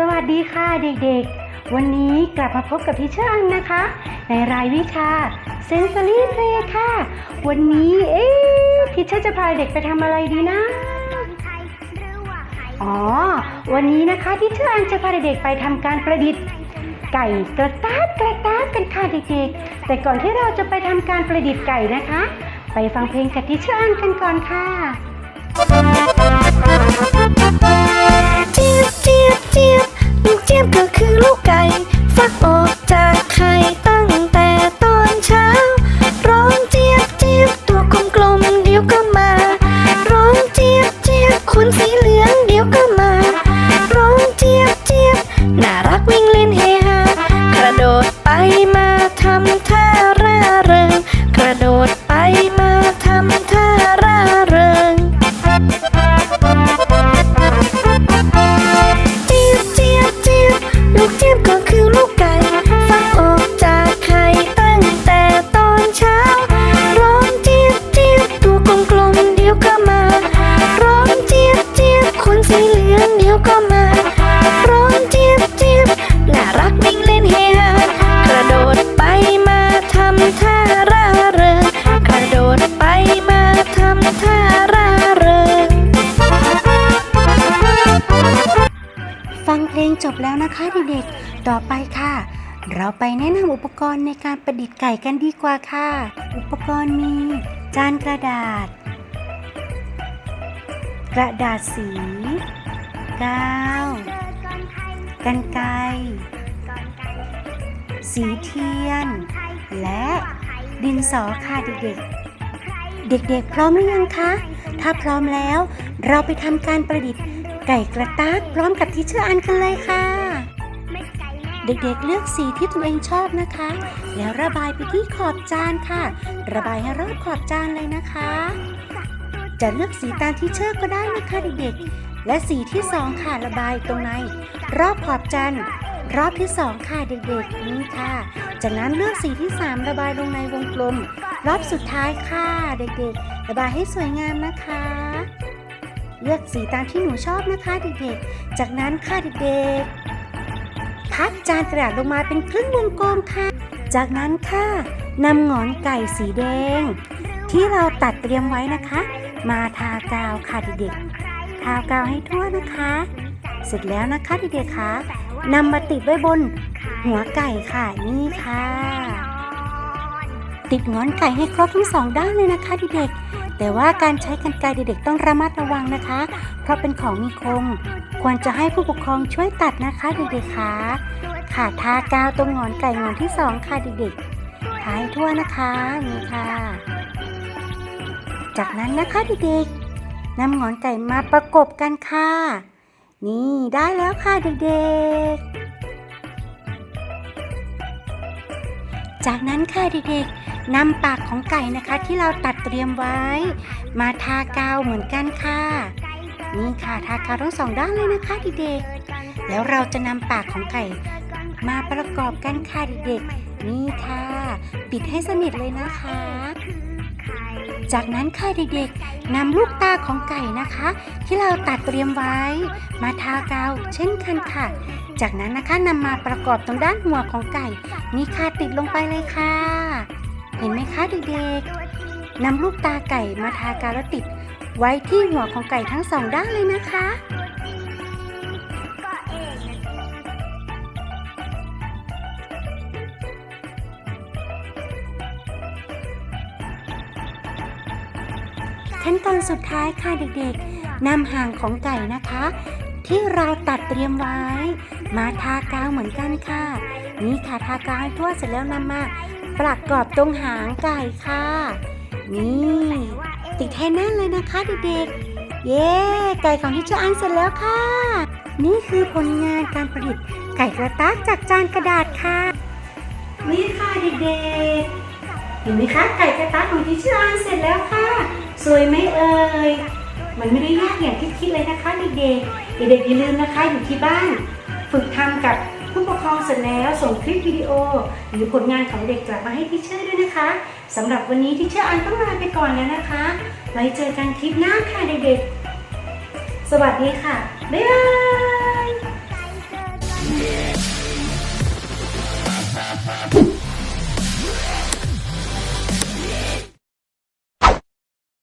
สวัสดีค่ะเด็กๆ วันนี้กลับมาพบกับพี่เชิญนะคะ ในรายวิชา Sensory Play ค่ะ วันนี้เอ๊ะพี่เชิญจะพาเด็กไปทำอะไรดีนะ อ๋อ วันนี้นะคะที่เชิญจะพาเด็กๆไปทำการประดิษฐ์ ไก่กระตากกระตากกันค่ะเด็กๆ แต่ก่อนที่เราจะไปทำการประดิษฐ์ไก่นะคะ ไปฟังเพลงกับที่เชิญกันก่อนค่ะเจี๊ยบ เจี๊ยบเจี๊ยบลูกเจี๊ยบก็คือ ร่าเริงกระโดดไปมาทำท่าร่าเริง ฟังเพลงจบแล้วนะคะเด็กๆ ต่อไปค่ะ เราไปแนะนำอุปกรณ์ในการประดิษฐ์ไก่กันดีกว่าค่ะ อุปกรณ์มี จานกระดาษ กระดาษสีกาวกันไกรสีเทียน และ ดินสอค่ะเด็กๆ เด็กๆ พร้อมหรือยังคะ ถ้าพร้อมแล้ว เราไปทำการประดิษฐ์ ไก่กระตากพร้อมกับที่เชื่ออันกันเลยค่ะ เด็กๆ เลือกสีที่ตัวเองชอบนะคะ แล้วระบายไปที่ขอบจานค่ะ ระบายให้รอบขอบจานเลยนะคะ จะเลือกสีตามที่เชื่อก็ได้นะคะเด็กๆ และสีที่สองค่ะระบายตรงใน รอบขอบจานรอบที่สองค่ะเด็กๆนี่ค่ะ จากนั้นเลือกสีที่สามระบายลงในวงกลม รอบสุดท้ายค่ะ เด็กๆ ระบายให้สวยงามนะคะ เลือกสีตามที่หนูชอบนะคะเด็กๆ จากนั้นค่ะเด็กๆ พับจานกระดาษลงมาเป็นครึ่งวงกลมค่ะ จากนั้นค่ะนำหงอนไก่สีแดง ที่เราตัดเตรียมไว้นะคะ มาทากาวค่ะเด็กๆ ทากาวให้ทั่วนะคะ เสร็จแล้วนะคะเด็กๆค่ะ นำมาติดไว้บน หัวไก่ค่ะนี่ค่ะ ติดงอนไก่ให้ครบทั้งสองด้านเลยนะคะเด็กๆแต่ว่าการใช้กรรไกรเด็กๆต้องระมัดระวังนะคะ เพราะเป็นของมีคม ควรจะให้ผู้ปกครองช่วยตัดนะคะเด็กๆค่ะค่ะทากาวตรงงอนไก่งอนที่สองค่ะเด็กๆทาให้ทั่วนะคะนี่ค่ะ จากนั้นนะคะเด็กๆนำงอนไก่มาประกบกันค่ะ นี่ได้แล้วค่ะเด็กๆ จากนั้นค่ะเด็กๆนำปากของไก่นะคะที่เราตัดเตรียมไว้ มาทากาวเหมือนกันค่ะ นี่ค่ะทากาวทั้งสองด้านเลยนะคะเด็กๆ แล้วเราจะนำปากของไก่ มาประกอบกันค่ะเด็กๆ นี่ค่ะ ปิดให้สนิทเลยนะคะ จากนั้นค่ะเด็กๆนำลูกตาของไก่นะคะ ที่เราตัดเตรียมไว้ มาทากาวเช่นกันค่ะ จากนั้นนะคะนำมาประกอบตรงด้านหัวของไก่ นี่ค่ะติดลงไปเลยค่ะ เห็นไหมคะเด็กๆนำลูกตาไก่มาทากาวแล้วติดไว้ที่หัวของไก่ทั้งสองด้านเลยนะคะ ขั้นตอนสุดท้ายค่ะเด็กๆนำหางของไก่นะคะ ที่เราตัดเตรียมไว้ มาทากาวเหมือนกันค่ะ นี่ค่ะทากาวให้ทั่วเสร็จแล้วนำมาประกอบตรงหางไก่ค่ะ นี่ติดให้แน่นเลยนะคะเด็กๆ เย้ไก่ของที่เจ้าอันเสร็จแล้วค่ะ นี่คือผลงานการประดิษฐ์ไก่กระตากจากจานกระดาษค่ะ นี่ค่ะเด็กๆ เห็นไหมคะไก่กระตากของที่เจ้าอันเสร็จแล้วค่ะ สวยไหมเอ่ย มันไม่ได้ยากอย่างที่คิดเลยนะคะเด็กๆ เด็กๆอย่าลืมนะคะอยู่ที่บ้าน ฝึกทำกับผู้ปกครองเสร็จแล้วส่งคลิปวิดีโอ หรือผลงานของเด็กกลับมาให้ที่เชอร์ด้วยนะคะสำหรับวันนี้ที่เชอร์อันต้องลาไปก่อนแล้วนะคะ ไว้เจอกันคลิปหน้าค่ะเด็กๆ สวัสดีค่ะ บ๊ายบาย